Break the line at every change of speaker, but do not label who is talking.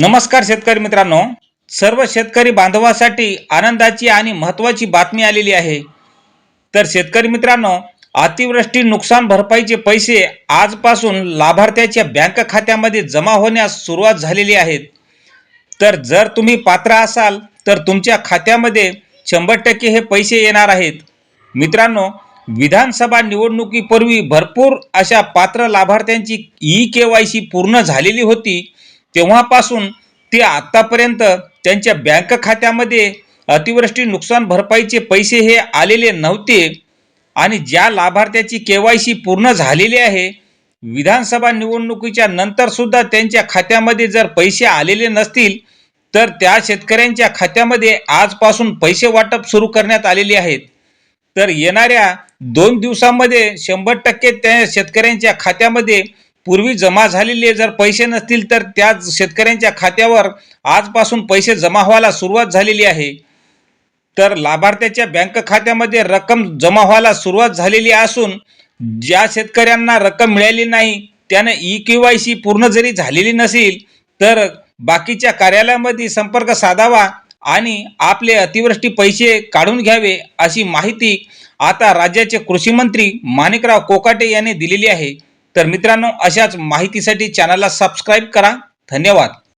नमस्कार शेतकरी मित्रांनो. सर्व शेतकरी बांधवासाठी आनंदाची आणि महत्त्वाची बातमी आलेली आहे. तर शेतकरी मित्रांनो अतिवृष्टी नुकसान भरपाईचे पैसे आजपासून लाभार्थ्याच्या बँक खात्यामध्ये जमा होण्यास सुरुवात झालेली आहेत. तर जर तुम्ही पात्र असाल तर तुमच्या खात्यामध्ये शंभर टक्के हे पैसे येणार आहेत. मित्रांनो विधानसभा निवडणुकीपूर्वी भरपूर अशा पात्र लाभार्थ्यांची ई के वाय सी पूर्ण झालेली होती. तेव्हापासून ते आत्तापर्यंत त्यांच्या बँक खात्यामध्ये अतिवृष्टी नुकसान भरपाईचे पैसे हे आलेले नव्हते आणि ज्या लाभार्थ्याची के वाय सी पूर्ण झालेली आहे विधानसभा निवडणुकीच्या नंतर सुद्धा त्यांच्या खात्यामध्ये जर पैसे आलेले नसतील तर त्या शेतकऱ्यांच्या खात्यामध्ये आजपासून पैसे वाटप सुरू करण्यात आलेले आहेत. तर येणाऱ्या दोन दिवसांमध्ये शंभर टक्के त्या शेतकऱ्यांच्या खात्यामध्ये पूर्वी जमा झालेले जर पैसे नसतील तर त्या शेतकऱ्यांच्या खात्यावर आजपासून पैसे जमा व्हायला सुरुवात झालेली आहे. तर लाभार्थ्याच्या बँक खात्यामध्ये रक्कम जमा व्हायला सुरुवात झालेली असून ज्या शेतकऱ्यांना रक्कम मिळाली नाही त्यानं ई के वाय सी पूर्ण जरी झालेली नसेल तर बाकीच्या कार्यालयामध्ये संपर्क साधावा आणि आपले अतिवृष्टी पैसे काढून घ्यावे अशी माहिती आता राज्याचे कृषी मंत्री माणिकराव कोकाटे यांनी दिलेली आहे. तर मित्रांनो अशाच माहितीसाठी चॅनलला सबस्क्राईब करा. धन्यवाद.